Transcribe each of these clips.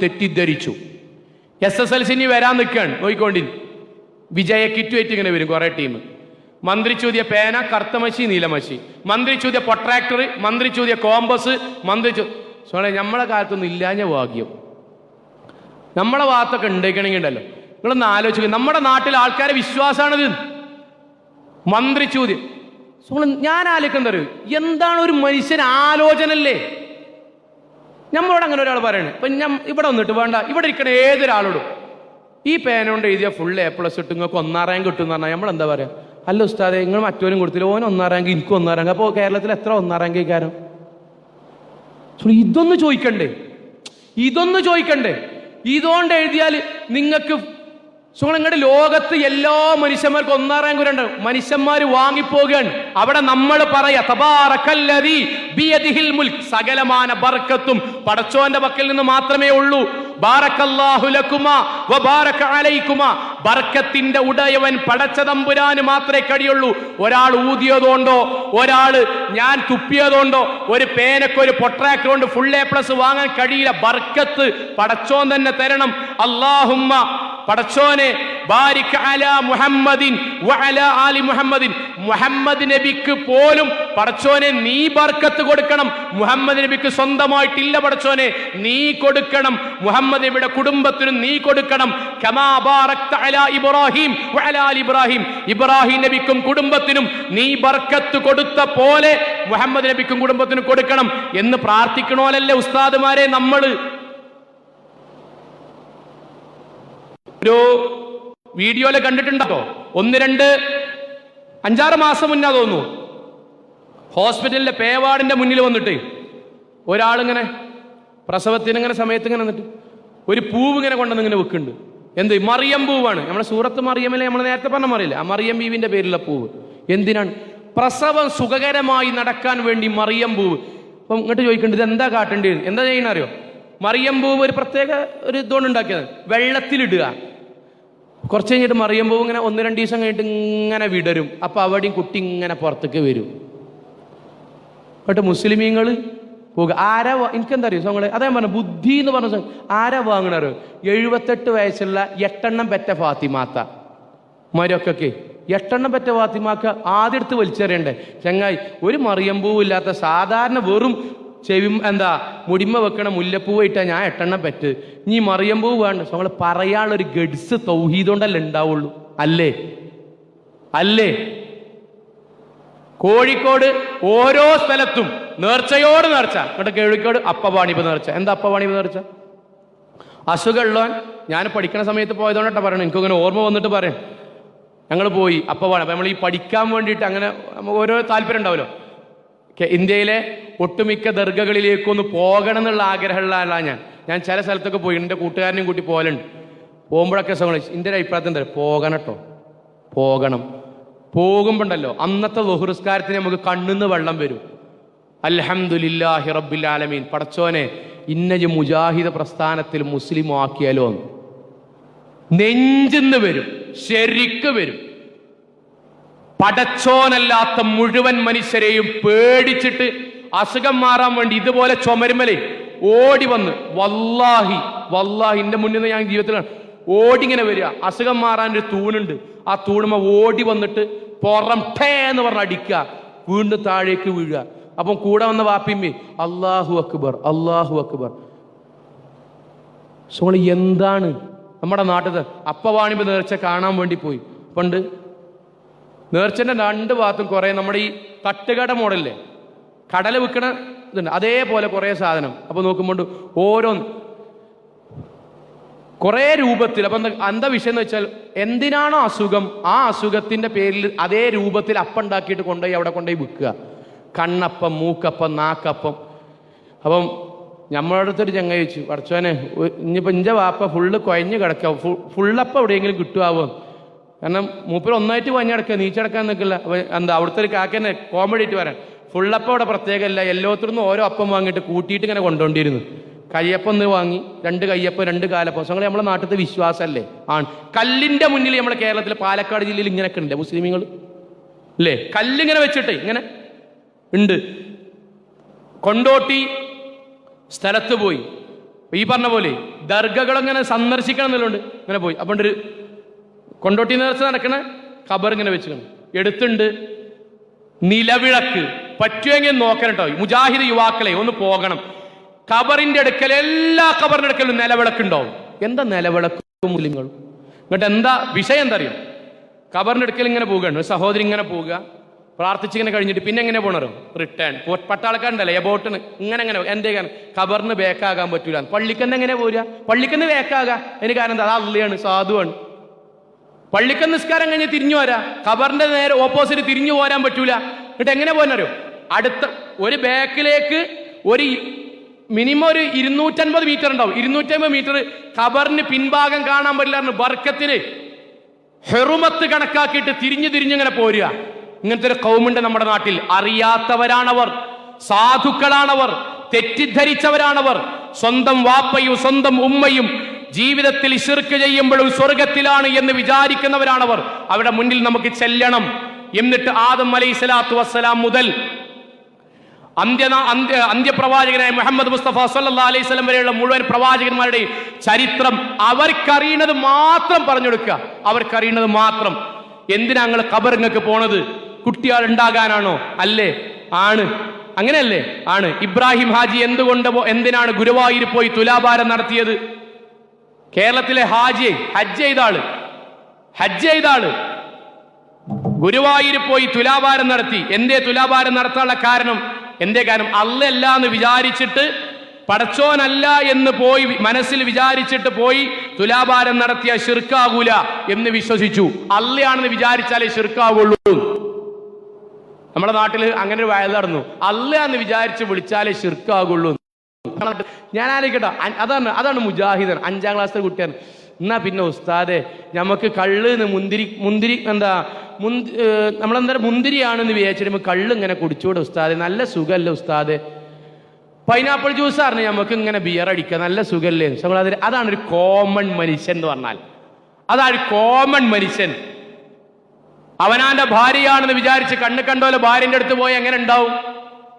തെറ്റിദ്ധരിച്ചു. S S L C ഇനി വരാൻ നിൽക്കുകയാണ്. നോക്കിക്കൊണ്ടി വിജയ കിറ്റുമായിട്ട് ഇങ്ങനെ വരും കുറേ ടീം മന്ത്രി ചൂതിയ പേന കറുത്തമശി നീലമശി മന്ത്രി ചൂതിയ പൊട്രാക്ടർ മന്ത്രി ചൂതിയ കോമ്പസ് മന്ത്രി ചൂ നമ്മളെ കാലത്തൊന്നും ഇല്ലാഞ്ഞ ഭാഗ്യം. നമ്മളെ ഭാഗത്തൊക്കെ ഉണ്ടാക്കണമെങ്കിൽ ഉണ്ടല്ലോ നിങ്ങളൊന്ന് ആലോചിക്കുക നമ്മുടെ നാട്ടിലെ ആൾക്കാരെ വിശ്വാസമാണിത് മന്ത്രി ചോദ്യം. ഞാൻ ആലോചിക്കുന്ന അറിയൂ എന്താണ് ഒരു മനുഷ്യൻ ആലോചനല്ലേ? നമ്മളോട് അങ്ങനെ ഒരാൾ പറയണേ. ഇപ്പൊ ഞാൻ ഇവിടെ വന്നിട്ട് വേണ്ട ഇവിടെ ഇരിക്കണ ഏതൊരാളോടും ഈ പേന കൊണ്ട് എഴുതിയ ഫുൾ എ പ്ലസ് ഇട്ട് നിങ്ങൾക്ക് ഒന്നാം റാങ്ക് കിട്ടും എന്ന് പറഞ്ഞാൽ നമ്മൾ എന്താ പറയാ? അല്ല ഉസ്താദെ നിങ്ങൾ മറ്റോരും കൊടുത്തില്ല ഓൻ ഒന്നാം റാങ്ക് എനിക്കും ഒന്നാം റാങ്ക് അപ്പോൾ കേരളത്തിൽ എത്ര ഒന്നാം റാങ്ക് ഇതൊന്ന് ചോദിക്കണ്ടേ? ഇതൊന്ന് ചോദിക്കണ്ടേ? ഇതുകൊണ്ട് എഴുതിയാൽ നിങ്ങൾക്ക് സോ നിങ്ങളുടെ ലോകത്ത് എല്ലാ മനുഷ്യന്മാർക്കും ഒന്നാം റാങ്ക് വരണ്ട മനുഷ്യന്മാർ വാങ്ങിപ്പോകുകയാണ് അവിടെ നമ്മൾ പറയാ സകലമാന ബർക്കത്തും പടച്ചോന്റെ പക്കൽ നിന്ന് മാത്രമേ ഉള്ളൂ. ബർക്കത്തിന്റെ ഉടയവൻ പടച്ച തമ്പുരാന് മാത്രമേ കഴിയുള്ളൂ. ഒരാൾ ഊതിയതുകൊണ്ടോ ഒരാൾ ഞാൻ തുപ്പിയതുകൊണ്ടോ ഒരു പേനക്ക് ഒരു പൊട്രാക്ടർ കൊണ്ട് ഫുൾ എ പ്ലസ് വാങ്ങാൻ കഴിയില്ല. ബർക്കത്ത് പടച്ചോൻ തന്നെ തരണം. അള്ളാഹുമ്മ പടച്ചോനെ ബാരിക് അല മുഹമ്മദിൻ വഅല ആലി മുഹമ്മദിൻ. മുഹമ്മദ് നബിക്ക് പോലും പടച്ചോനെ നീ ബർക്കത്ത് കൊടുക്കണം. മുഹമ്മദ് നബിക്ക് സ്വന്തമായിട്ടില്ല പടച്ചോനെ നീ കൊടുക്കണം. മുഹമ്മദ് നബിയുടെ കുടുംബത്തിനും നീ കൊടുക്കണം. കമാ ബാറക്ത അല ഇബ്രാഹിം വഅല ആലി ഇബ്രാഹിം. ഇബ്രാഹിം നബിക്കും കുടുംബത്തിനും നീ ബർക്കത്ത് കൊടുത്ത പോലെ മുഹമ്മദ് നബിക്കും കുടുംബത്തിനും കൊടുക്കണം എന്ന് പ്രാർത്ഥിക്കണോലല്ലേ ഉസ്താദുമാരെ നമ്മൾ ഒരു വീഡിയോയിൽ കണ്ടിട്ടുണ്ടോ? ഒന്ന് രണ്ട് അഞ്ചാറ് മാസം മുന്നേ തോന്നുന്നു. ഹോസ്പിറ്റലിലെ പേവാടിന്റെ മുന്നിൽ വന്നിട്ട് ഒരാളിങ്ങനെ പ്രസവത്തിന് ഇങ്ങനെ സമയത്ത് ഇങ്ങനെ വന്നിട്ട് ഒരു പൂവ് ഇങ്ങനെ കൊണ്ടുവന്ന് ഇങ്ങനെ വെക്കുന്നുണ്ട്. എന്ത്? മറിയം പൂവാണ്. നമ്മുടെ സൂറത്ത് മറിയമ്മല്ലേ നമ്മൾ നേരത്തെ പറഞ്ഞ മറിയില്ല? ആ മറിയം ബീവിന്റെ പേരിലുള്ള പൂവ്. എന്തിനാണ്? പ്രസവം സുഖകരമായി നടക്കാൻ വേണ്ടി മറിയം പൂവ്. അപ്പം ഇങ്ങോട്ട് ചോദിക്കേണ്ടത് എന്താ കാട്ടേണ്ടത്? എന്താ ചെയ്യണറിയോ മറിയം പൂവ് ഒരു പ്രത്യേക ഒരു ഇതുകൊണ്ട് ഉണ്ടാക്കിയത് വെള്ളത്തിലിടുക. കുറച്ച് കഴിഞ്ഞിട്ട് മറിയുമ്പോൾ ഇങ്ങനെ ഒന്ന് രണ്ട് ദിവസം കഴിഞ്ഞിട്ട് ഇങ്ങനെ വിടരും. അപ്പൊ അവിടെയും കുട്ടി ഇങ്ങനെ പുറത്തേക്ക് വരും. എന്നിട്ട് മുസ്ലിമീങ്ങൾ പോകുക ആരാ എനിക്കെന്താ അറിയോ സോങ്ങളെ അതേ പറഞ്ഞു ബുദ്ധി എന്ന് പറഞ്ഞ സോങ് ആരാ വാങ്ങണറോ എഴുപത്തെട്ട് വയസ്സുള്ള എട്ടെണ്ണം പെറ്റ ഫാത്തിമാത്ത. മരൊക്കെ എട്ടെണ്ണം പെറ്റ ഫാത്തിമാക്ക ആദ്യം എടുത്ത് വലിച്ചെറിയണ്ടേ? ചങ്ങായി ഒരു മറിയമ്പൂവില്ലാത്ത സാധാരണ വെറും ചെവി എന്താ മുടിമ വെക്കണ മുല്ലപ്പൂവ് ഇട്ടാ ഞാൻ എട്ടെണ്ണം പെറ്റ്. നീ മറിയമ്പൂവ് വേണ്ട. നമ്മൾ പറയാനുള്ളൊരു ഗഡ്സ് തൗഹീദോണ്ടല്ലേ ഉണ്ടാവുള്ളൂ അല്ലേ? അല്ലേ? കോഴിക്കോട് ഓരോ സ്ഥലത്തും നേർച്ചയോട് നേർച്ച. ഇവിടെ കോഴിക്കോട് അപ്പവാണിപ്പ് നേർച്ച. എന്താ അപ്പവാണിപ്പ് നേർച്ച? അസുഖമുള്ളവൻ ഞാൻ പഠിക്കണ സമയത്ത് പോയതുകൊണ്ടാ പറയണം എനിക്കങ്ങനെ ഓർമ്മ വന്നിട്ട് പറയാം. ഞങ്ങൾ പോയി അപ്പവാണ് അപ്പം നമ്മൾ ഈ പഠിക്കാൻ വേണ്ടിയിട്ട് അങ്ങനെ നമുക്ക് ഓരോ താല്പര്യം ഉണ്ടാവുമല്ലോ ഇന്ത്യയിലെ ഒട്ടുമിക്ക ദർഗകളിലേക്കൊന്ന് പോകണം എന്നുള്ള ആഗ്രഹമുള്ള ആളാണ് ഞാൻ. ഞാൻ ചില സ്ഥലത്തൊക്കെ പോയി. എന്റെ കൂട്ടുകാരനെയും കൂട്ടി പോകലുണ്ട്. പോകുമ്പോഴൊക്കെ സമയം എന്റെ ഒരു അഭിപ്രായത്തിൽ എന്താ പോകണം കേട്ടോ. പോകണം. പോകുമ്പോണ്ടല്ലോ അന്നത്തെ ബഹുരസ്കാരത്തിന് നമുക്ക് കണ്ണുന്ന് വെള്ളം വരും. അൽഹംദുലില്ലാഹി റബ്ബിൽ ആലമീൻ. പടച്ചോനെ ഇന്നജ് മുജാഹിദ പ്രസ്ഥാനത്തിൽ മുസ്ലിം ആക്കിയാലോ നെഞ്ചിന്ന് വരും. ശരിക്ക് വരും. പടച്ചോനല്ലാത്ത മുഴുവൻ മനുഷ്യരെയും പേടിച്ചിട്ട് അസുഖം മാറാൻ വേണ്ടി ഇതുപോലെ ചുമരുമലേ ഓടി വന്ന് വല്ലാഹി വല്ലാഹി മുന്നിൽ നിന്ന് ഞാൻ ജീവിതത്തിലാണ് ഓടി ഇങ്ങനെ വരിക. അസുഖം മാറാൻ ഒരു തൂണുണ്ട്. ആ തൂണുമ ഓടി വന്നിട്ട് പുറം ടേ എന്ന് പറഞ്ഞ് അടിക്കുക. വീണ്ടും താഴേക്ക് വീഴുക. അപ്പം കൂടെ വന്ന വാപ്പിമ്മേ അള്ളാഹു അക്ബർ അള്ളാഹു അക്ബർ. സോളി എന്താണ് നമ്മുടെ നാട്ടിൽ അപ്പവാണിപ്പ് നേർച്ച കാണാൻ വേണ്ടി പോയി? പണ്ട് നേർച്ചന്റെ രണ്ട് ഭാഗത്തും കുറെ നമ്മുടെ ഈ തട്ടുകട മോഡലില്ലേ? കടല വിൽക്കണ ഇതുണ്ട്. അതേപോലെ കുറേ സാധനം. അപ്പോൾ നോക്കുമ്പോൾ ഓരോ കുറേ രൂപത്തിൽ അപ്പൊ എന്താ എന്താ വിഷയം എന്ന് വെച്ചാൽ എന്തിനാണോ അസുഖം ആ അസുഖത്തിന്റെ പേരിൽ അതേ രൂപത്തിൽ അപ്പം ഉണ്ടാക്കിയിട്ട് കൊണ്ടുപോയി അവിടെ കൊണ്ടുപോയി വിൽക്കുക. കണ്ണപ്പം മൂക്കപ്പം നാക്കപ്പം. അപ്പം നമ്മളോട് അടുത്തൊരു ചങ്ങ ചോദിച്ചു പഠിച്ചോനെ ഇനിയിപ്പോൾ ഇഞ്ച വാപ്പ ഫുള്ള് കുഴഞ്ഞ് കിടക്കാം. ഫുള്ളപ്പം എവിടെയെങ്കിലും കിട്ടുമാവോ കാരണം മൂപ്പര് ഒന്നായിട്ട് കുഴഞ്ഞടക്കുക നീച്ചടക്കാൻ നിൽക്കില്ല. അപ്പം എന്താ അവിടുത്തെ ഒരു കാക്കനെ കോമഡി ആയിട്ട് വരാൻ. ഫുള്ളപ്പം അവിടെ പ്രത്യേകമല്ല എല്ലാത്തിനും ഓരോ അപ്പം വാങ്ങിയിട്ട് കൂട്ടിയിട്ട് ഇങ്ങനെ കൊണ്ടുകൊണ്ടിരുന്നു കയ്യപ്പം ഒന്ന് വാങ്ങി രണ്ട് കയ്യപ്പം രണ്ട് കാലപ്പം. ഞങ്ങൾ നമ്മളെ നാട്ടിലത്തെ വിശ്വാസമല്ലേ ആണ്. കല്ലിന്റെ മുന്നിൽ നമ്മുടെ കേരളത്തിലെ പാലക്കാട് ജില്ലയിൽ ഇങ്ങനെയൊക്കെ ഉണ്ട്. മുസ്ലിമീങ്ങൾ അല്ലേ കല്ലിങ്ങനെ വെച്ചിട്ട് ഇങ്ങനെ ഉണ്ട്. കൊണ്ടോട്ടി സ്ഥലത്ത് പോയി. ഈ പറഞ്ഞ പോലെ ദർഗകൾ അങ്ങനെ സന്ദർശിക്കണം എന്നുള്ളതുണ്ട് ഇങ്ങനെ പോയി. അപ്പം ഒരു കൊണ്ടോട്ടി നേർച്ച നടക്കണ ഖബർ ഇങ്ങനെ വെച്ചിട്ടുണ്ട് എടുത്തുണ്ട് നിലവിളക്ക്. പറ്റുമെങ്കിൽ നോക്കണം കേട്ടോ മുജാഹിദ് യുവാക്കളെ ഒന്ന് പോകണം. ഖബറിന്റെ അടുക്കൽ എല്ലാ ഖബറിന്റെ അടുക്കലും നിലവിളക്ക് ഉണ്ടാവും എന്താ നിലവിളക്ക് മുസ്ലിങ്ങൾ എന്നിട്ട് എന്താ വിഷയം എന്താ അറിയോ? ഖബറിന്റെ അടുക്കൽ ഇങ്ങനെ പോവുകയാണ്. സഹോദരി ഇങ്ങനെ പോവുക. പ്രാർത്ഥിച്ച് ഇങ്ങനെ കഴിഞ്ഞിട്ട് പിന്നെ എങ്ങനെ പോണറോ റിട്ടേൺ പട്ടാളക്കാരുണ്ടല്ലേ എബോട്ടിന് ഇങ്ങനെ എങ്ങനെ എന്റെ കാരണം ബേക്കാകാൻ പറ്റൂല. പള്ളിക്കന്ന് എങ്ങനെ പോരുക? പള്ളിക്കന്ന് ബേക്കാകാ അതിന് കാരണം എന്താ? അള്ളിയാണ് സാധുവാണ്. പള്ളിക്കൻ നിസ്കാരം കഴിഞ്ഞ് തിരിഞ്ഞു വരാ. ഖബറിന്റെ നേരെ ഓപ്പോസിറ്റ് തിരിഞ്ഞു പോരാൻ പറ്റൂല. എന്നിട്ട് എങ്ങനെ പോകാനറിയോ അടുത്ത ഒരു ബാക്കിലേക്ക് ഒരു മിനിമം ഒരു ഇരുന്നൂറ്റൻപത് മീറ്റർ ഉണ്ടാവും. ഇരുന്നൂറ്റമ്പത് മീറ്റർ ഖബറിന് പിൻഭാഗം കാണാൻ പറ്റില്ല ബർക്കത്തിന് ഹെറുമത്ത് കണക്കാക്കിയിട്ട് തിരിഞ്ഞു തിരിഞ്ഞിങ്ങനെ പോരുക. ഇങ്ങനത്തെ ഒരു കൗമുണ്ട് നമ്മുടെ നാട്ടിൽ. അറിയാത്തവരാണവർ സാധുക്കളാണവർ തെറ്റിദ്ധരിച്ചവരാണവർ. സ്വന്തം വാപ്പയും സ്വന്തം ഉമ്മയും ജീവിതത്തിൽ ഇഷിർക്ക് ചെയ്യുമ്പോഴും സ്വർഗത്തിലാണ് എന്ന് വിചാരിക്കുന്നവരാണവർ. അവിടെ മുന്നിൽ നമുക്ക് ചെല്ലണം. എന്നിട്ട് ആദം അലൈഹി സ്വലാത്തു വസ്സലാം മുതൽ അന്ത്യ അന്ത്യ അന്ത്യപ്രവാചകനായ മുഹമ്മദ് മുസ്തഫ സല്ലാ അലൈഹി സ്വലം വരെയുള്ള മുഴുവൻ പ്രവാചകന്മാരുടെയും ചരിത്രം അവർക്കറിയുന്നത് മാത്രം പറഞ്ഞു കൊടുക്കുക അവർക്കറിയുന്നത് മാത്രം. എന്തിനാ നിങ്ങൾ കബറിങ്ങൾക്ക് പോണത്? കുട്ടികൾ ഉണ്ടാകാനാണോ അല്ലേ? ആണ്. അങ്ങനെയല്ലേ? ആണ്. ഇബ്രാഹിം ഹാജി എന്തുകൊണ്ട് എന്തിനാണ് ഗുരുവായൂർ പോയി തുലാഭാരം നടത്തിയത്? കേരളത്തിലെ ഹാജി ഹജ്ജ് ചെയ്ത ആൾ ഹജ്ജ് ചെയ്ത ആൾ ഗുരുവായൂർ പോയി തുലാഭാരം നടത്തി. എന്തേ തുലാഭാരം നടത്താനുള്ള കാരണം? എന്തേ കാരണം? അല്ലല്ല എന്ന് വിചാരിച്ചിട്ട് പടച്ചോനല്ല എന്ന് പോയി മനസ്സിൽ വിചാരിച്ചിട്ട് പോയി തുലാഭാരം നടത്തിയ ഷിർക്കാകൂല എന്ന് വിശ്വസിച്ചു. അല്ലയാണെന്ന് വിചാരിച്ചാലേ ഷിർക്കാകുള്ളൂ നമ്മുടെ നാട്ടിൽ അങ്ങനെ ഒരു വയൽ നടന്നു. അല്ല എന്ന് വിചാരിച്ച് വിളിച്ചാലേ ഷിർക്കാകുള്ളൂ ഞാൻ ആലോചിക്കട്ടെ അതാണ് അതാണ് മുജാഹിദൻ അഞ്ചാം ക്ലാസ്സിലെ കുട്ടിയാണ്. എന്നാ പിന്നെ ഉസ്താദെ നമുക്ക് കള്ള് മുന്തിരി മുന്തിരി എന്താ മുന്തി നമ്മളെന്തായാലും നമ്മളെന്താ മുന്തിരിയാണെന്ന് വിചാരിച്ചിട്ട് കള്ള് ഇങ്ങനെ കുടിച്ചുകൂടെ ഉസ്താദ്. നല്ല സുഖമല്ലേ ഉസ്താദ്. പൈനാപ്പിൾ ജ്യൂസ് പറഞ്ഞ് നമുക്ക് ഇങ്ങനെ ബിയർ അടിക്കുക. നല്ല സുഖമല്ലേ നമ്മൾ അതിൽ അതാണ് ഒരു കോമൺ മനുഷ്യൻ എന്ന് പറഞ്ഞാൽ. അതാണ് കോമൺ മനുഷ്യൻ. അവനാന്റെ ഭാര്യയാണെന്ന് വിചാരിച്ച് കണ്ണ് കണ്ടോലെ ഭാര്യന്റെ അടുത്ത് പോയി എങ്ങനെ ഉണ്ടാവും?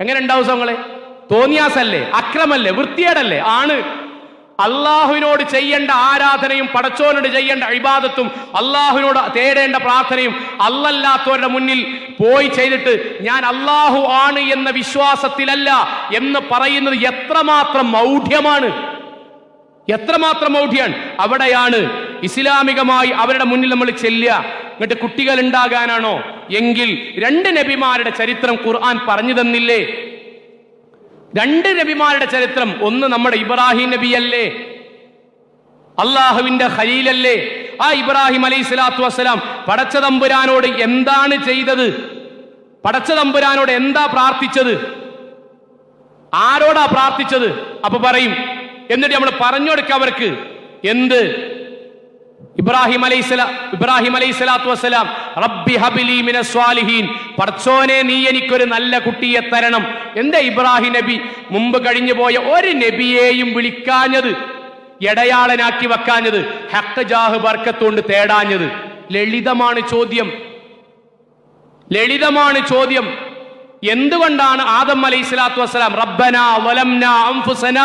എങ്ങനെ ഉണ്ടാവും സങ്ങളെ? തോന്നിയാസല്ലേ? അക്രമല്ലേ? വൃത്തിയേടല്ലേ ആണ്. അള്ളാഹുവിനോട് ചെയ്യേണ്ട ആരാധനയും പടച്ചോനോട് ചെയ്യേണ്ട അഴിബാദത്തും അള്ളാഹുവിനോട് തേടേണ്ട പ്രാർത്ഥനയും അല്ലല്ലാത്തവരുടെ മുന്നിൽ പോയി ചെയ്തിട്ട് ഞാൻ അള്ളാഹു ആണ് എന്ന വിശ്വാസത്തിലല്ല എന്ന് പറയുന്നത് എത്രമാത്രം മൗഢ്യമാണ്. എത്രമാത്രം മൗഢ്യാണ്. അവിടെയാണ് ഇസ്ലാമികമായി അവരുടെ മുന്നിൽ നമ്മൾ ചെല്ലുക. എന്നിട്ട് കുട്ടികൾ ഉണ്ടാകാനാണോ? എങ്കിൽ രണ്ട് നബിമാരുടെ ചരിത്രം ഖുർആൻ പറഞ്ഞു തന്നില്ലേ? രണ്ട് നബിമാരുടെ ചരിത്രം. ഒന്ന് നമ്മുടെ ഇബ്രാഹിം നബി നബിയല്ലേ? അള്ളാഹുവിന്റെ ഖലീലല്ലേ? ആ ഇബ്രാഹിം അലൈഹി സ്വലാത്തു വസ്സലാം പടച്ച തമ്പുരാനോട് എന്താണ് ചെയ്തത്? പടച്ച തമ്പുരാനോട് എന്താ പ്രാർത്ഥിച്ചത്? ആരോടാ പ്രാർത്ഥിച്ചത്? അപ്പൊ പറയും. എന്നിട്ട് നമ്മൾ പറഞ്ഞു കൊടുക്കുക അവർക്ക്. എന്ത്? ഇബ്രാഹിം അലൈഹിസ്സലാ ഇബ്രാഹിം അലൈഹി സ്വലാത്തു വസ്സലാം റബ്ബി ഹബിലി മിന സ്വാലിഹീൻ പർച്ചോനെ നീ എനിക്കൊരു നല്ല കുട്ടിയെ തരണം. എന്താ ഇബ്രാഹിം നബി? മുമ്പ് കഴിഞ്ഞു പോയ ഒരു നബിയെയും വിളിക്കാഞ്ഞത് ഇടയാളനാക്കി വെക്കാഞ്ഞത് ഹക്ക ജാഹ് ബർക്കത്തോണ്ട് തേടാഞ്ഞത്. ലളിതമാണ് ചോദ്യം. ലളിതമാണ് ചോദ്യം. എന്തുകൊണ്ടാണ് ആദം അലൈഹി സ്വലാത്തു വസ്സലാം റബ്ബന വലംന അംഫുസന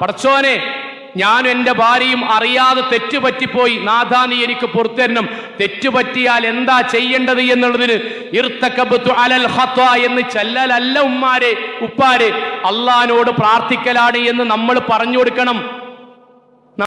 പടച്ചോനെ ഞാനും എന്റെ ഭാര്യയും അറിയാതെ തെറ്റുപറ്റിപ്പോയി. നാഥാ നീ എനിക്ക് പുറത്തുതരണം. തെറ്റുപറ്റിയാൽ എന്താ ചെയ്യേണ്ടത് എന്നുള്ളതിന് ഇർത്തക്കബത്തു അലൽ ഹത്വ എന്ന് ചെല്ലലല്ല ഉമ്മാരെ ഉപ്പാരെ. അള്ളഹാനോട് പ്രാർത്ഥിക്കലാണ് എന്ന് നമ്മൾ പറഞ്ഞു കൊടുക്കണം.